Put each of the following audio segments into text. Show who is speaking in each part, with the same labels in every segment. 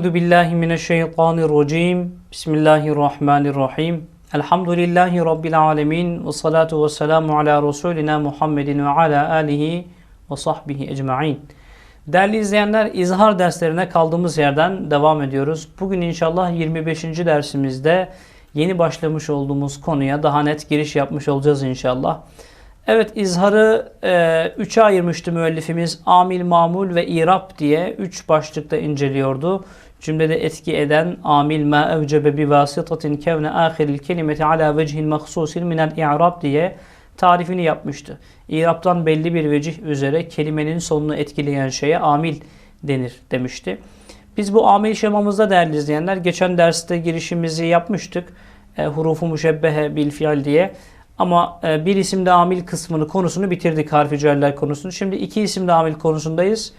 Speaker 1: Euzu billahi mineşşeytanirracim. Bismillahirrahmanirrahim. Elhamdülillahi rabbil alamin ve salatu vesselamu ala resulina Muhammedin ve ala alihi ve sahbihi ecmaîn. Değerli izleyenler, izhar derslerine kaldığımız yerden devam ediyoruz. Bugün inşallah 25. dersimizde yeni başlamış olduğumuz konuya daha net giriş yapmış olacağız inşallah. Evet izharı e, ayırmıştı müellifimiz. Amil, mamul ve irab diye üç başlıkta inceliyordu. Cümlede etki eden amil ma evcebe bi vasıtatin kevne ahiril kelimeti ala vecihin mahsusil minel i'rab diye tarifini yapmıştı. İrab'dan belli bir vecih üzere kelimenin sonunu etkileyen şeye amil denir demişti. Biz bu amil şemamızda değerli izleyenler geçen derste girişimizi yapmıştık. E, hurufu müşebbehe bil fiil diye. Ama e, bir isimde amil kısmını konusunu bitirdik harfi celler konusunu. Şimdi iki isimde amil konusundayız.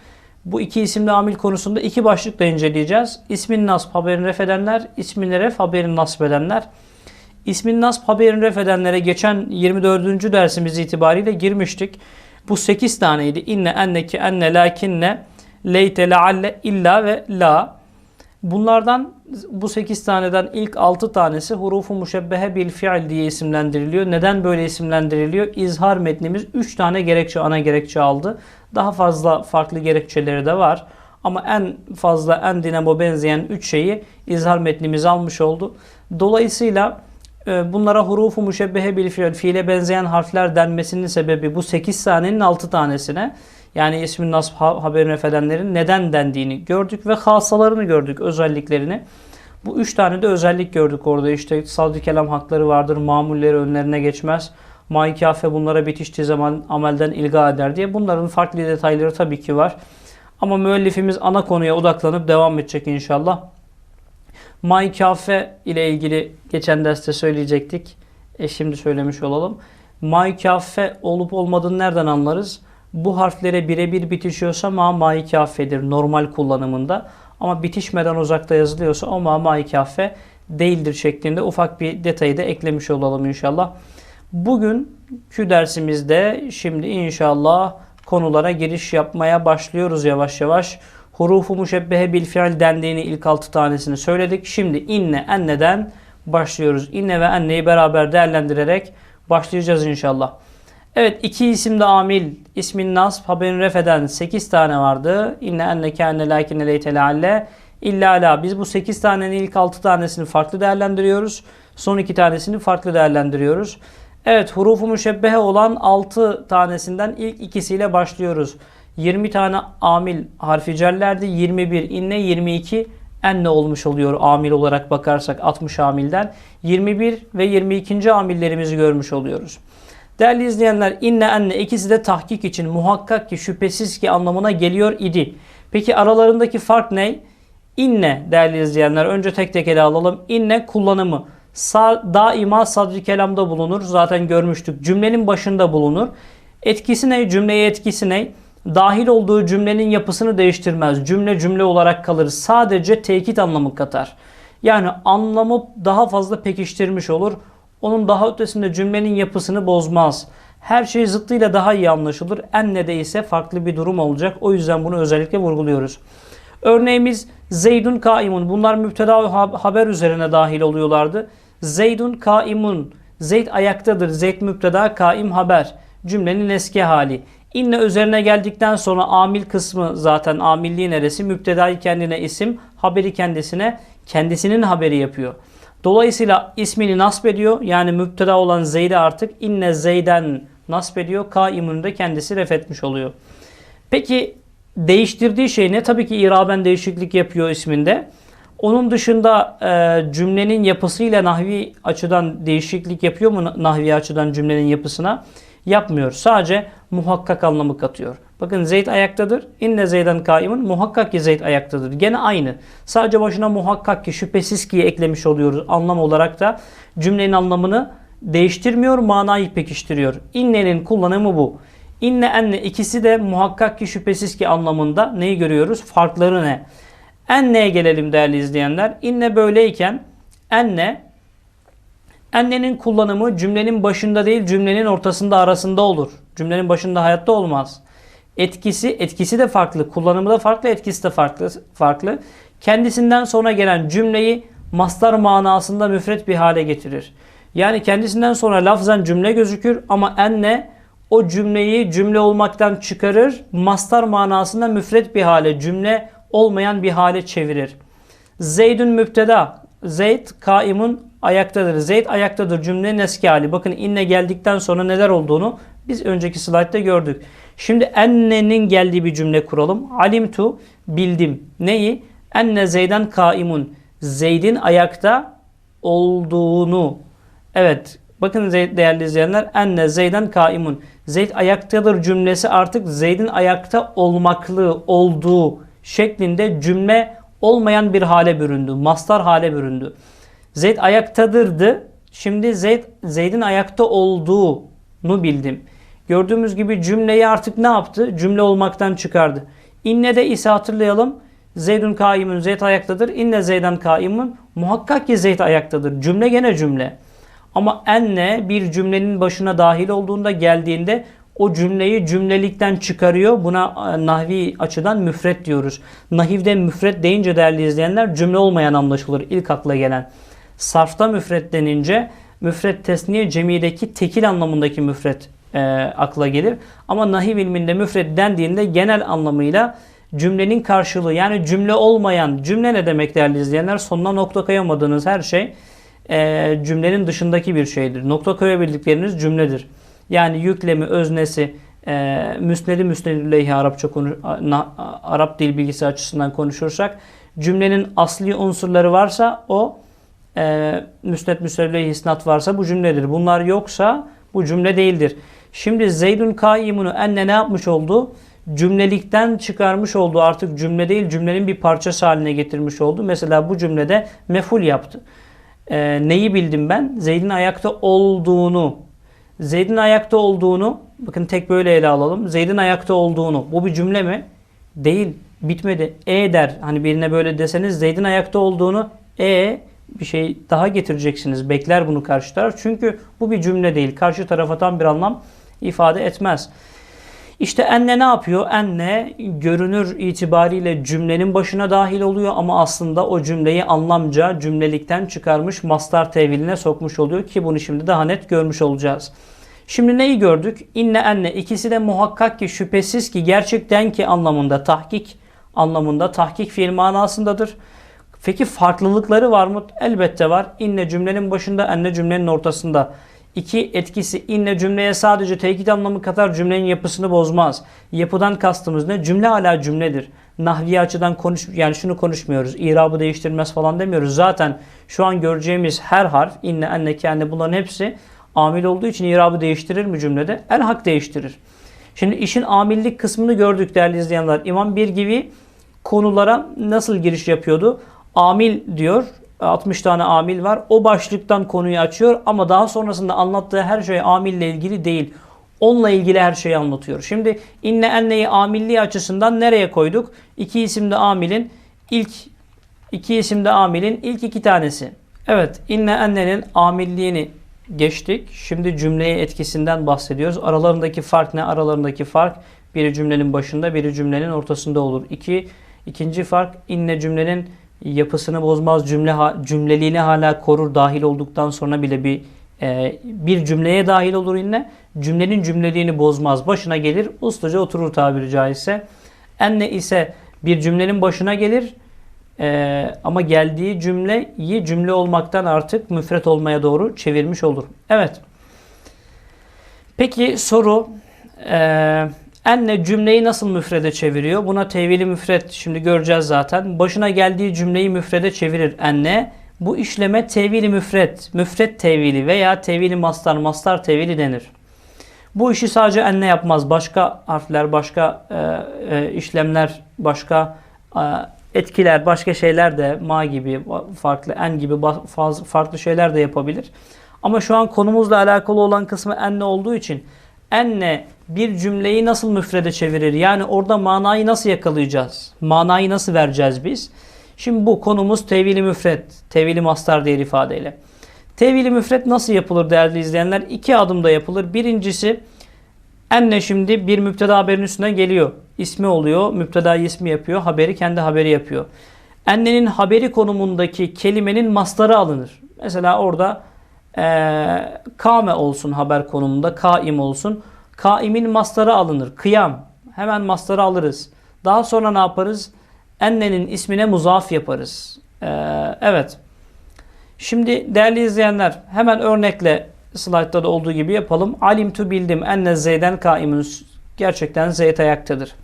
Speaker 1: Bu iki isimde amil konusunda iki başlıkla inceleyeceğiz. İsmin nasb haberini ref edenler, ismini ref haberini nasb edenler. İsmin nasb haberini ref edenlere geçen 24. dersimiz itibariyle girmiştik. Bu 8 taneydi. İnne, enne, ki, enne, lakinne, leyte, lealle, illa ve la. Bunlardan bu 8 taneden ilk 6 tanesi hurufu muşebbehe bil fiil diye isimlendiriliyor. Neden böyle isimlendiriliyor? İzhar metnimiz 3 tane gerekçe, ana gerekçe aldı. Daha fazla farklı gerekçeleri de var. Ama en fazla en dinamo benzeyen 3 şeyi izhar metnimiz almış oldu. Dolayısıyla e, bunlara hurufu muşebbehe bil fiil, fiile benzeyen harfler denmesinin sebebi bu 8 tanenin 6 tanesine yani ismin nasb haberin efendilerin neden dendiğini gördük ve hasalarını gördük, özelliklerini. Bu üç tane de özellik gördük orada. İşte sadri kelam hakları vardır, mamulleri önlerine geçmez. Maikafe bunlara bitiştiği zaman amelden ilga eder diye. Bunların farklı detayları tabii ki var. Ama müellifimiz ana konuya odaklanıp devam edecek inşallah. Maikafe ile ilgili geçen derste söyleyecektik. E şimdi söylemiş olalım. Maikafe olup olmadığını nereden anlarız? bu harflere birebir bitişiyorsa ma mai kafedir normal kullanımında. Ama bitişmeden uzakta yazılıyorsa o ma mai kafe değildir şeklinde ufak bir detayı da eklemiş olalım inşallah. Bugünkü dersimizde şimdi inşallah konulara giriş yapmaya başlıyoruz yavaş yavaş. Hurufu muşebbehe bil fiil dendiğini ilk altı tanesini söyledik. Şimdi inne enneden başlıyoruz. İnne ve enneyi beraber değerlendirerek başlayacağız inşallah. Evet iki isimde amil, ismin nasb, haberin ref eden 8 tane vardı. İnne enne kâne lâkine leyte lealle illa la. Biz bu 8 tanenin ilk 6 tanesini farklı değerlendiriyoruz. Son 2 tanesini farklı değerlendiriyoruz. Evet hurufu müşebbehe olan 6 tanesinden ilk ikisiyle başlıyoruz. 20 tane amil harfi cellerdi. 21 inne 22 enne olmuş oluyor amil olarak bakarsak 60 amilden. 21 ve 22. amillerimizi görmüş oluyoruz. Değerli izleyenler inne enne ikisi de tahkik için muhakkak ki şüphesiz ki anlamına geliyor idi. Peki aralarındaki fark ne? İnne değerli izleyenler önce tek tek ele alalım. İnne kullanımı daima sadri kelamda bulunur. Zaten görmüştük. Cümlenin başında bulunur. Etkisi ne? Cümleye etkisi ne? Dahil olduğu cümlenin yapısını değiştirmez. Cümle cümle olarak kalır. Sadece tekit anlamı katar. Yani anlamı daha fazla pekiştirmiş olur onun daha ötesinde cümlenin yapısını bozmaz. Her şey zıttıyla daha iyi anlaşılır. En ne de ise farklı bir durum olacak. O yüzden bunu özellikle vurguluyoruz. Örneğimiz Zeydun kaimun. Bunlar müpteda haber üzerine dahil oluyorlardı. Zeydun kaimun. Zeyd ayaktadır. Zeyd müpteda, kaim haber. Cümlenin eski hali. İnne üzerine geldikten sonra amil kısmı zaten amilliği neresi? Müptedayı kendine isim, haberi kendisine, kendisinin haberi yapıyor. Dolayısıyla ismini nasp ediyor. Yani müpteda olan Zeyd'e artık inne Zeyden nasp ediyor. Kaimun da kendisi ref etmiş oluyor. Peki değiştirdiği şey ne? Tabii ki iraben değişiklik yapıyor isminde. Onun dışında e, cümlenin yapısıyla nahvi açıdan değişiklik yapıyor mu nahvi açıdan cümlenin yapısına? Yapmıyor. Sadece muhakkak anlamı katıyor. Bakın Zeyd ayaktadır. İnne Zeyden kaimun. Muhakkak ki Zeyd ayaktadır. Gene aynı. Sadece başına muhakkak ki şüphesiz ki eklemiş oluyoruz. Anlam olarak da cümlenin anlamını değiştirmiyor, manayı pekiştiriyor. İnnenin kullanımı bu. İnne enne ikisi de muhakkak ki şüphesiz ki anlamında neyi görüyoruz? Farkları ne? Enne'ye gelelim değerli izleyenler. İnne böyleyken enne ennenin kullanımı cümlenin başında değil cümlenin ortasında arasında olur. Cümlenin başında hayatta olmaz. Etkisi etkisi de farklı, kullanımı da farklı, etkisi de farklı. farklı. kendisinden sonra gelen cümleyi mastar manasında müfret bir hale getirir. Yani kendisinden sonra lafzan cümle gözükür ama enne o cümleyi cümle olmaktan çıkarır, mastar manasında müfret bir hale, cümle olmayan bir hale çevirir. Zeydün müpteda. Zeyd kaimun ayaktadır. Zeyd ayaktadır cümlenin eski hali. Bakın inne geldikten sonra neler olduğunu biz önceki slaytta gördük. Şimdi ennenin geldiği bir cümle kuralım. Alimtu bildim. Neyi? Enne Zeyden kaimun. Zeyd'in ayakta olduğunu. Evet. Bakın değerli izleyenler. Enne Zeyden kaimun. Zeyd ayaktadır cümlesi artık Zeyd'in ayakta olmaklığı olduğu şeklinde cümle olmayan bir hale büründü. Mastar hale büründü. Zeyd ayaktadırdı. Şimdi Zeyd Zeyd'in ayakta olduğunu bildim. Gördüğümüz gibi cümleyi artık ne yaptı? Cümle olmaktan çıkardı. İnne de ise hatırlayalım. Zeydun kaimun, Zeyd ayaktadır. İnne Zeyden kaimun. Muhakkak ki Zeyd ayaktadır. Cümle gene cümle. Ama enne bir cümlenin başına dahil olduğunda geldiğinde o cümleyi cümlelikten çıkarıyor. Buna e, nahvi açıdan müfret diyoruz. Nahivde müfret deyince değerli izleyenler cümle olmayan anlaşılır ilk akla gelen. Sarfta müfret denince müfret tesniye cemideki tekil anlamındaki müfret e, akla gelir. Ama nahiv ilminde müfret dendiğinde genel anlamıyla cümlenin karşılığı yani cümle olmayan cümle ne demek değerli izleyenler? Sonuna nokta koyamadığınız her şey e, cümlenin dışındaki bir şeydir. Nokta koyabildikleriniz cümledir. Yani yüklemi, öznesi, e, müsnedi müsnedüleyhi Arapça konu, na, Arap dil bilgisi açısından konuşursak cümlenin asli unsurları varsa o e, müsned müsnedüleyhi isnat varsa bu cümledir. Bunlar yoksa bu cümle değildir. Şimdi Zeydun kaimunu enne ne yapmış oldu? Cümlelikten çıkarmış oldu. Artık cümle değil cümlenin bir parçası haline getirmiş oldu. Mesela bu cümlede meful yaptı. E, neyi bildim ben? Zeyd'in ayakta olduğunu. Zeyd'in ayakta olduğunu bakın tek böyle ele alalım. Zeyd'in ayakta olduğunu. Bu bir cümle mi? Değil. Bitmedi. E der. Hani birine böyle deseniz Zeyd'in ayakta olduğunu e bir şey daha getireceksiniz. Bekler bunu karşı taraf. Çünkü bu bir cümle değil. Karşı tarafa tam bir anlam ifade etmez. İşte enne ne yapıyor? Enne görünür itibariyle cümlenin başına dahil oluyor ama aslında o cümleyi anlamca cümlelikten çıkarmış mastar teviline sokmuş oluyor ki bunu şimdi daha net görmüş olacağız. Şimdi neyi gördük? İnne enne ikisi de muhakkak ki şüphesiz ki gerçekten ki anlamında tahkik anlamında tahkik fiil manasındadır. Peki farklılıkları var mı? Elbette var. İnne cümlenin başında, enne cümlenin ortasında. İki etkisi inne cümleye sadece tekit anlamı katar cümlenin yapısını bozmaz. Yapıdan kastımız ne? Cümle hala cümledir. Nahviye açıdan konuş yani şunu konuşmuyoruz. İrabı değiştirmez falan demiyoruz. Zaten şu an göreceğimiz her harf inne, enne, kenne bunların hepsi amil olduğu için irabı değiştirir mi cümlede? El hak değiştirir. Şimdi işin amillik kısmını gördük değerli izleyenler. İmam bir gibi konulara nasıl giriş yapıyordu? Amil diyor. 60 tane amil var. O başlıktan konuyu açıyor ama daha sonrasında anlattığı her şey amille ilgili değil. Onunla ilgili her şeyi anlatıyor. Şimdi inne enneyi amilliği açısından nereye koyduk? İki isimde amilin ilk iki isimde amilin ilk iki tanesi. Evet inne ennenin amilliğini geçtik. Şimdi cümleye etkisinden bahsediyoruz. Aralarındaki fark ne? Aralarındaki fark biri cümlenin başında, biri cümlenin ortasında olur. İki, ikinci fark inne cümlenin yapısını bozmaz, cümle cümleliğini hala korur dahil olduktan sonra bile bir e, bir cümleye dahil olur inne. Cümlenin cümleliğini bozmaz. Başına gelir, ustaca oturur tabiri caizse. Enne ise bir cümlenin başına gelir e, ama geldiği cümleyi cümle olmaktan artık müfret olmaya doğru çevirmiş olur. Evet. Peki soru eee Enne cümleyi nasıl müfrede çeviriyor? Buna tevili müfret şimdi göreceğiz zaten. Başına geldiği cümleyi müfrede çevirir enne. Bu işleme tevili müfret, müfret tevili veya tevili mastar, mastar tevili denir. Bu işi sadece enne yapmaz. Başka harfler, başka e, e, işlemler, başka e, etkiler, başka şeyler de ma gibi, farklı en gibi farklı şeyler de yapabilir. Ama şu an konumuzla alakalı olan kısmı enne olduğu için enne bir cümleyi nasıl müfrede çevirir? Yani orada manayı nasıl yakalayacağız? Manayı nasıl vereceğiz biz? Şimdi bu konumuz tevili müfret, tevili mastar diğer ifadeyle. Tevili müfret nasıl yapılır değerli izleyenler? İki adımda yapılır. Birincisi enne şimdi bir müpteda haberin üstüne geliyor. İsmi oluyor, müpteda ismi yapıyor, haberi kendi haberi yapıyor. Ennenin haberi konumundaki kelimenin mastarı alınır. Mesela orada eee kame olsun haber konumunda, kaim olsun. Kaimin mastarı alınır. Kıyam. Hemen mastarı alırız. Daha sonra ne yaparız? Ennenin ismine muzaf yaparız. Eee, evet. Şimdi değerli izleyenler hemen örnekle slaytta da olduğu gibi yapalım. Alimtu bildim enne zeyden kaimun. Gerçekten zeyd ayaktadır.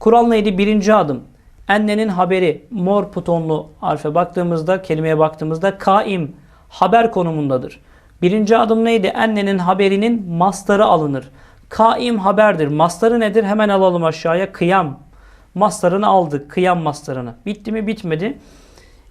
Speaker 1: Kural neydi? Birinci adım. Ennenin haberi mor butonlu harfe baktığımızda, kelimeye baktığımızda kaim haber konumundadır. Birinci adım neydi? Ennenin haberinin mastarı alınır. Kaim haberdir. Mastarı nedir? Hemen alalım aşağıya. Kıyam. Mastarını aldık. Kıyam mastarını. Bitti mi? Bitmedi.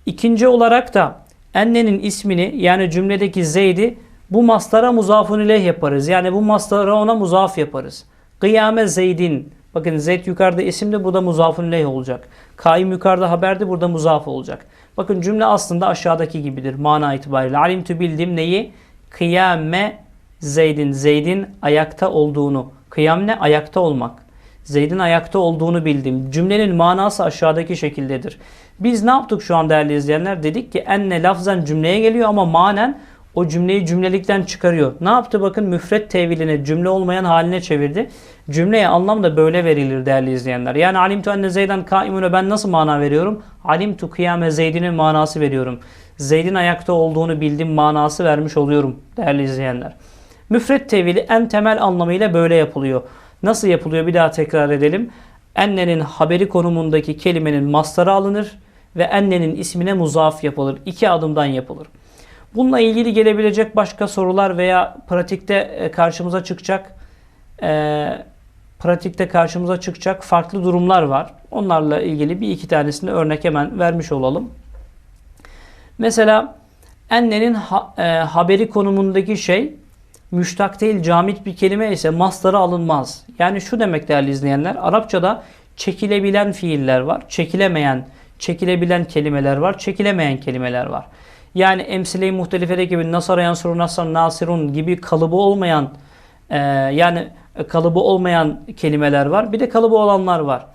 Speaker 1: İkinci olarak da ennenin ismini yani cümledeki zeydi bu mastara muzafun ileyh yaparız. Yani bu mastara ona muzaf yaparız. Kıyame zeydin. Bakın zeyd yukarıda isimde burada muzafun ileyh olacak. Kaim yukarıda haberdi burada muzaf olacak. Bakın cümle aslında aşağıdaki gibidir mana itibariyle. Alimtü bildim neyi? Kıyame zeydin. Zeydin ayakta olduğunu. Kıyam ne? Ayakta olmak. Zeyd'in ayakta olduğunu bildim. Cümlenin manası aşağıdaki şekildedir. Biz ne yaptık şu an değerli izleyenler? Dedik ki enne lafzan cümleye geliyor ama manen o cümleyi cümlelikten çıkarıyor. Ne yaptı bakın müfret teviline cümle olmayan haline çevirdi. Cümleye anlam da böyle verilir değerli izleyenler. Yani alimtu enne zeyden kaimune ben nasıl mana veriyorum? Alimtu kıyame zeydinin manası veriyorum. Zeydin ayakta olduğunu bildim manası vermiş oluyorum değerli izleyenler. Müfret tevili en temel anlamıyla böyle yapılıyor. Nasıl yapılıyor bir daha tekrar edelim. Ennenin haberi konumundaki kelimenin mastarı alınır ve ennenin ismine muzaf yapılır. İki adımdan yapılır. Bununla ilgili gelebilecek başka sorular veya pratikte e, karşımıza çıkacak e, pratikte karşımıza çıkacak farklı durumlar var. Onlarla ilgili bir iki tanesini örnek hemen vermiş olalım. Mesela ennenin ha, e, haberi konumundaki şey müştak değil camit bir kelime ise mastarı alınmaz. Yani şu demek değerli izleyenler Arapçada çekilebilen fiiller var. Çekilemeyen, çekilebilen kelimeler var. Çekilemeyen kelimeler var. Yani emsile-i muhtelifede gibi nasara yansuru nasar nasirun gibi kalıbı olmayan e, yani kalıbı olmayan kelimeler var. Bir de kalıbı olanlar var.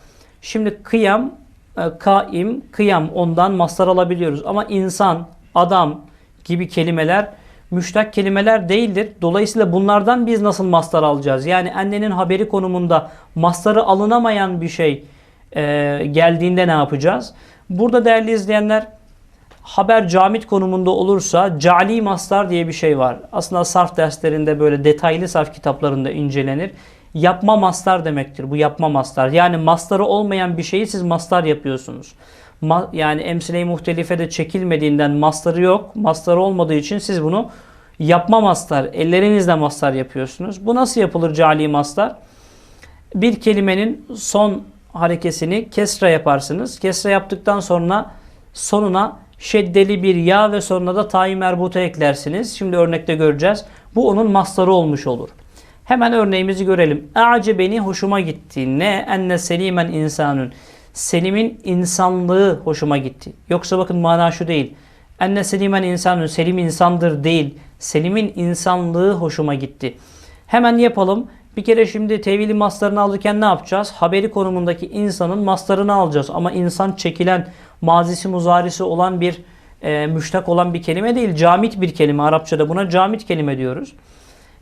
Speaker 1: Şimdi kıyam, kaim, kıyam ondan mastar alabiliyoruz. Ama insan, adam gibi kelimeler müştak kelimeler değildir. Dolayısıyla bunlardan biz nasıl mastar alacağız? Yani annenin haberi konumunda mastarı alınamayan bir şey e, geldiğinde ne yapacağız? Burada değerli izleyenler haber camit konumunda olursa cali mastar diye bir şey var. Aslında sarf derslerinde böyle detaylı sarf kitaplarında incelenir. Yapma mastar demektir. Bu yapma mastar. Yani mastarı olmayan bir şeyi siz mastar yapıyorsunuz. Ma yani emsile-i muhtelifede çekilmediğinden mastarı yok. Mastarı olmadığı için siz bunu yapma mastar, ellerinizle mastar yapıyorsunuz. Bu nasıl yapılır cali mastar? Bir kelimenin son harekesini kesra yaparsınız. Kesra yaptıktan sonra sonuna şeddeli bir ya ve sonra da tayi merbuta eklersiniz. Şimdi örnekte göreceğiz. Bu onun mastarı olmuş olur. Hemen örneğimizi görelim. beni hoşuma gitti. Ne enne selimen insanun. Selim'in insanlığı hoşuma gitti. Yoksa bakın mana şu değil. Enne selimen insanun. Selim insandır değil. Selim'in insanlığı hoşuma gitti. Hemen yapalım. Bir kere şimdi tevili maslarını alırken ne yapacağız? Haberi konumundaki insanın maslarını alacağız. Ama insan çekilen, mazisi muzarisi olan bir e, müştak olan bir kelime değil. Camit bir kelime. Arapçada buna camit kelime diyoruz.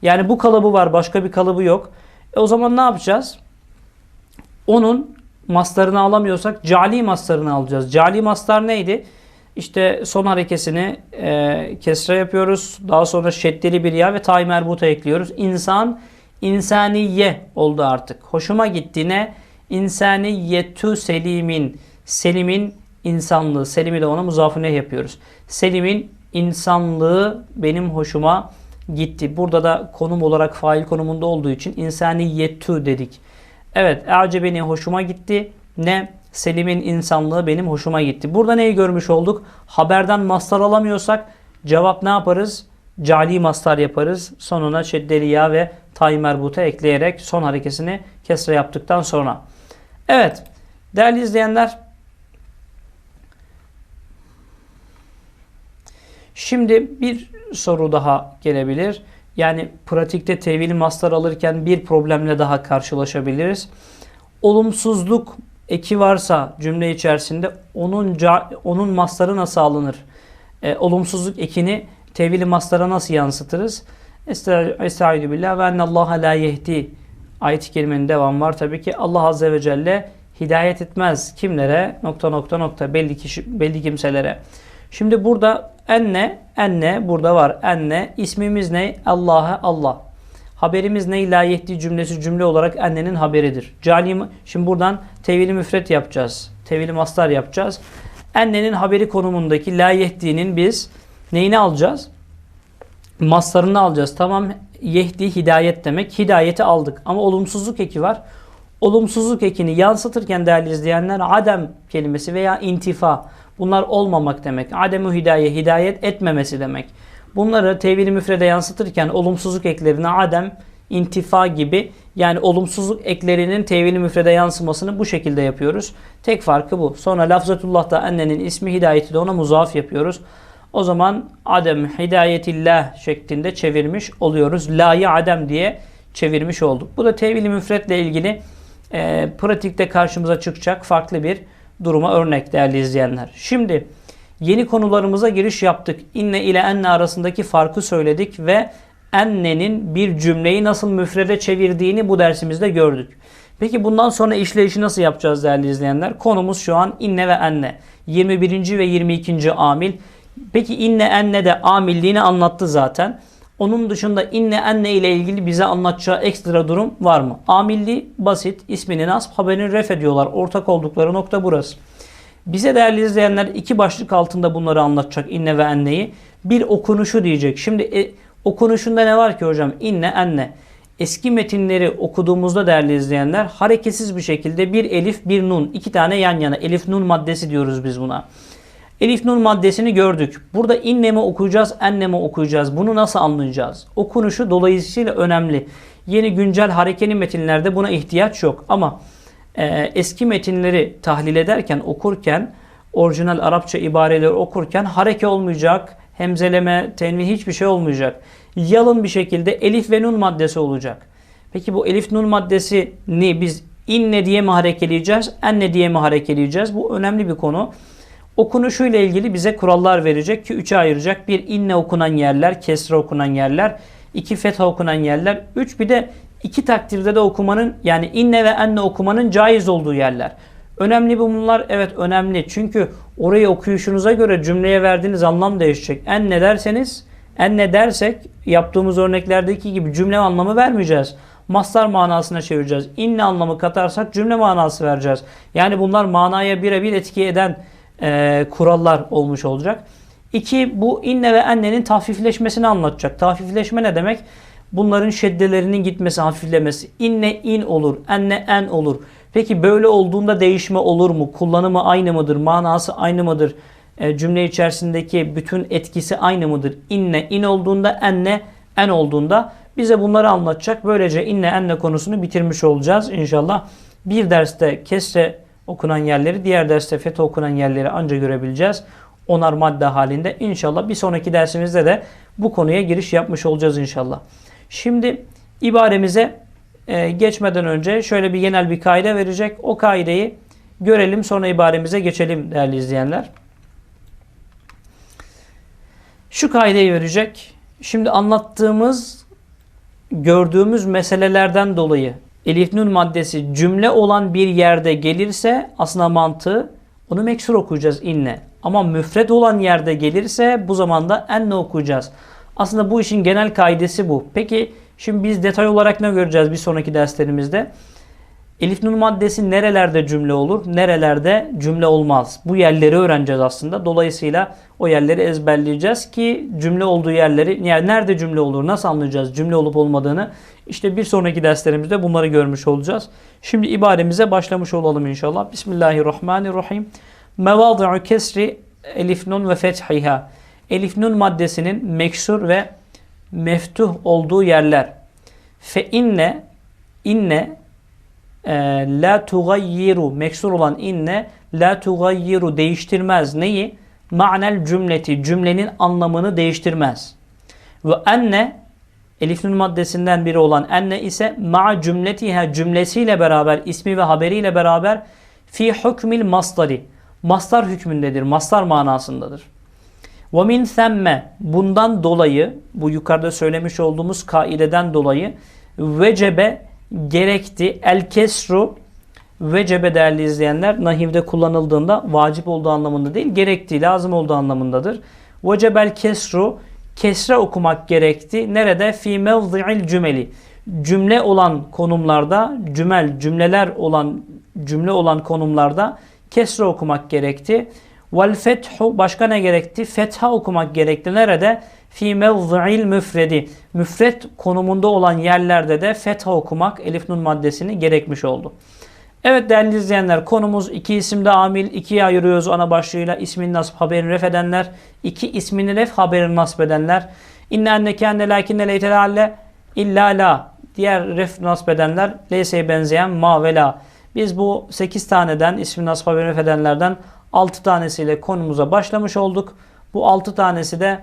Speaker 1: Yani bu kalıbı var. Başka bir kalıbı yok. E o zaman ne yapacağız? Onun maslarını alamıyorsak cali maslarını alacağız. Cali maslar neydi? İşte son harekesini e, kesre yapıyoruz. Daha sonra şeddeli bir ya ve tay merbuta ekliyoruz. İnsan, insaniye oldu artık. Hoşuma gitti ne? İnsaniyetü selimin. Selim'in insanlığı. Selim'i de ona muzafine yapıyoruz. Selim'in insanlığı benim hoşuma gitti. Burada da konum olarak fail konumunda olduğu için insaniyetü dedik. Evet, beni hoşuma gitti. Ne? Selim'in insanlığı benim hoşuma gitti. Burada neyi görmüş olduk? Haberden mastar alamıyorsak cevap ne yaparız? Cali mastar yaparız. Sonuna şeddeli ya ve tay merbuta ekleyerek son harekesini kesre yaptıktan sonra. Evet, değerli izleyenler Şimdi bir soru daha gelebilir. Yani pratikte tevili mastar alırken bir problemle daha karşılaşabiliriz. Olumsuzluk eki varsa cümle içerisinde onun onun mastarı nasıl alınır? E, olumsuzluk ekini tevili mastara nasıl yansıtırız? Esta- Estaizu billah ve ennallaha la yehdi ayet-i kerimenin devamı var. Tabii ki Allah azze ve celle hidayet etmez. Kimlere? Nokta nokta nokta belli kişi belli kimselere. Şimdi burada enne enne burada var. Enne ismimiz ne? Allah'a Allah. Haberimiz ne? La yehdi cümlesi cümle olarak ennenin haberidir. Cali şimdi buradan tevili müfret yapacağız. Tevili mastar yapacağız. Ennenin haberi konumundaki la yehdi'nin biz neyini alacağız? Maslarını alacağız. Tamam yehdi hidayet demek. Hidayeti aldık. Ama olumsuzluk eki var. Olumsuzluk ekini yansıtırken değerli izleyenler adem kelimesi veya intifa. Bunlar olmamak demek. Ademu hidaye hidayet etmemesi demek. Bunları tevili müfrede yansıtırken olumsuzluk eklerine adem, intifa gibi yani olumsuzluk eklerinin tevili müfrede yansımasını bu şekilde yapıyoruz. Tek farkı bu. Sonra lafzatullah'ta annenin ismi hidayeti de ona muzaf yapıyoruz. O zaman adem hidayetillah şeklinde çevirmiş oluyoruz. La'yı adem diye çevirmiş olduk. Bu da tevili müfretle ilgili e, pratikte karşımıza çıkacak farklı bir duruma örnek değerli izleyenler. Şimdi yeni konularımıza giriş yaptık. İnne ile enne arasındaki farkı söyledik ve ennenin bir cümleyi nasıl müfrede çevirdiğini bu dersimizde gördük. Peki bundan sonra işleyişi nasıl yapacağız değerli izleyenler? Konumuz şu an inne ve enne. 21. ve 22. amil. Peki inne enne de amilliğini anlattı zaten. Onun dışında inne enne ile ilgili bize anlatacağı ekstra durum var mı? Amilli basit, ismini nasb, haberini ref ediyorlar. Ortak oldukları nokta burası. Bize değerli izleyenler iki başlık altında bunları anlatacak inne ve enneyi. Bir okunuşu diyecek. Şimdi e, okunuşunda ne var ki hocam? İnne enne. Eski metinleri okuduğumuzda değerli izleyenler hareketsiz bir şekilde bir elif bir nun iki tane yan yana elif nun maddesi diyoruz biz buna. Elif nun maddesini gördük. Burada inne mi okuyacağız, enne mi okuyacağız? Bunu nasıl anlayacağız? Okunuşu dolayısıyla önemli. Yeni güncel harekeli metinlerde buna ihtiyaç yok. Ama e, eski metinleri tahlil ederken, okurken, orijinal Arapça ibareleri okurken hareke olmayacak, hemzeleme, tenvih hiçbir şey olmayacak. Yalın bir şekilde elif ve nun maddesi olacak. Peki bu elif nun maddesini biz inne diye mi harekeleyeceğiz, enne diye mi harekeleyeceğiz? Bu önemli bir konu. Okunuşuyla ilgili bize kurallar verecek ki üçe ayıracak. Bir inne okunan yerler, kesre okunan yerler. iki fetha okunan yerler. Üç bir de iki takdirde de okumanın yani inne ve enne okumanın caiz olduğu yerler. Önemli bunlar evet önemli. Çünkü orayı okuyuşunuza göre cümleye verdiğiniz anlam değişecek. Enne derseniz enne dersek yaptığımız örneklerdeki gibi cümle anlamı vermeyeceğiz. Mastar manasına çevireceğiz. İnne anlamı katarsak cümle manası vereceğiz. Yani bunlar manaya birebir etki eden e, kurallar olmuş olacak. İki, bu inne ve ennenin tahfifleşmesini anlatacak. Tahfifleşme ne demek? Bunların şeddelerinin gitmesi, hafiflemesi. İnne in olur, enne en olur. Peki böyle olduğunda değişme olur mu? Kullanımı aynı mıdır? Manası aynı mıdır? E, cümle içerisindeki bütün etkisi aynı mıdır? İnne in olduğunda, enne en olduğunda bize bunları anlatacak. Böylece inne enne konusunu bitirmiş olacağız inşallah. Bir derste kesre okunan yerleri, diğer derste fetha okunan yerleri anca görebileceğiz. Onar madde halinde. İnşallah bir sonraki dersimizde de bu konuya giriş yapmış olacağız inşallah. Şimdi ibaremize e, geçmeden önce şöyle bir genel bir kaide verecek. O kaideyi görelim sonra ibaremize geçelim değerli izleyenler. Şu kaideyi verecek. Şimdi anlattığımız, gördüğümüz meselelerden dolayı elif nun maddesi cümle olan bir yerde gelirse aslında mantığı onu meksur okuyacağız inne. Ama müfred olan yerde gelirse bu zamanda enne okuyacağız. Aslında bu işin genel kaidesi bu. Peki şimdi biz detay olarak ne göreceğiz bir sonraki derslerimizde? Elif nun maddesi nerelerde cümle olur, nerelerde cümle olmaz. Bu yerleri öğreneceğiz aslında. Dolayısıyla o yerleri ezberleyeceğiz ki cümle olduğu yerleri, yani nerede cümle olur, nasıl anlayacağız cümle olup olmadığını. İşte bir sonraki derslerimizde bunları görmüş olacağız. Şimdi ibaremize başlamış olalım inşallah. Bismillahirrahmanirrahim. Mevadi'u kesri elif nun ve fethiha. Elif nun maddesinin meksur ve meftuh olduğu yerler. Fe inne inne e, la tugayyiru meksur olan inne la tugayyiru değiştirmez neyi? Ma'nel cümleti cümlenin anlamını değiştirmez. Ve enne elif nun maddesinden biri olan enne ise ma cümletiha cümlesiyle beraber ismi ve haberiyle beraber fi hukmil masdari. Mastar hükmündedir. Mastar manasındadır. Ve min themme bundan dolayı bu yukarıda söylemiş olduğumuz kaideden dolayı vecebe gerekti el kesru vecebe değerli izleyenler nahivde kullanıldığında vacip olduğu anlamında değil gerektiği lazım olduğu anlamındadır. Vecebel kesru kesre okumak gerekti. Nerede? Fi mevzi'il cümeli. Cümle olan konumlarda, cümel, cümleler olan cümle olan konumlarda kesre okumak gerekti. Vel fethu başka ne gerekti? Fetha okumak gerekti. Nerede? Fi mevzi'il müfredi. Müfret konumunda olan yerlerde de fetha okumak elif nun maddesini gerekmiş oldu. Evet değerli izleyenler konumuz iki isimde amil ikiye ayırıyoruz ana başlığıyla ismin nasb haberini ref edenler iki ismini ref haberini nasb edenler inne enneke enne lakinne leytelalle illa la diğer ref nasb edenler leyseye benzeyen ma ve la biz bu 8 taneden ismin nasb haberini ref edenlerden 6 tanesiyle konumuza başlamış olduk. Bu 6 tanesi de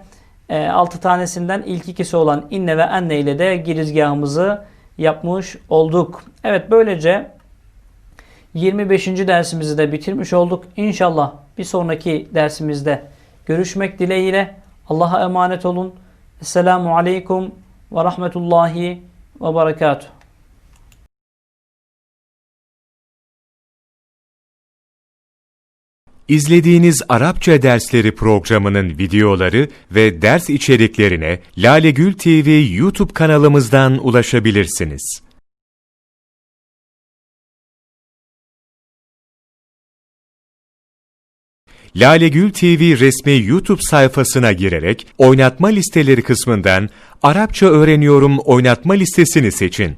Speaker 1: 6 tanesinden ilk ikisi olan inne ve enne ile de girizgahımızı yapmış olduk. Evet böylece 25. dersimizi de bitirmiş olduk. İnşallah bir sonraki dersimizde görüşmek dileğiyle Allah'a emanet olun. Esselamu Aleyküm ve Rahmetullahi ve Berekatuhu.
Speaker 2: İzlediğiniz Arapça dersleri programının videoları ve ders içeriklerine Lale Gül TV YouTube kanalımızdan ulaşabilirsiniz. Lale Gül TV resmi YouTube sayfasına girerek oynatma listeleri kısmından Arapça öğreniyorum oynatma listesini seçin.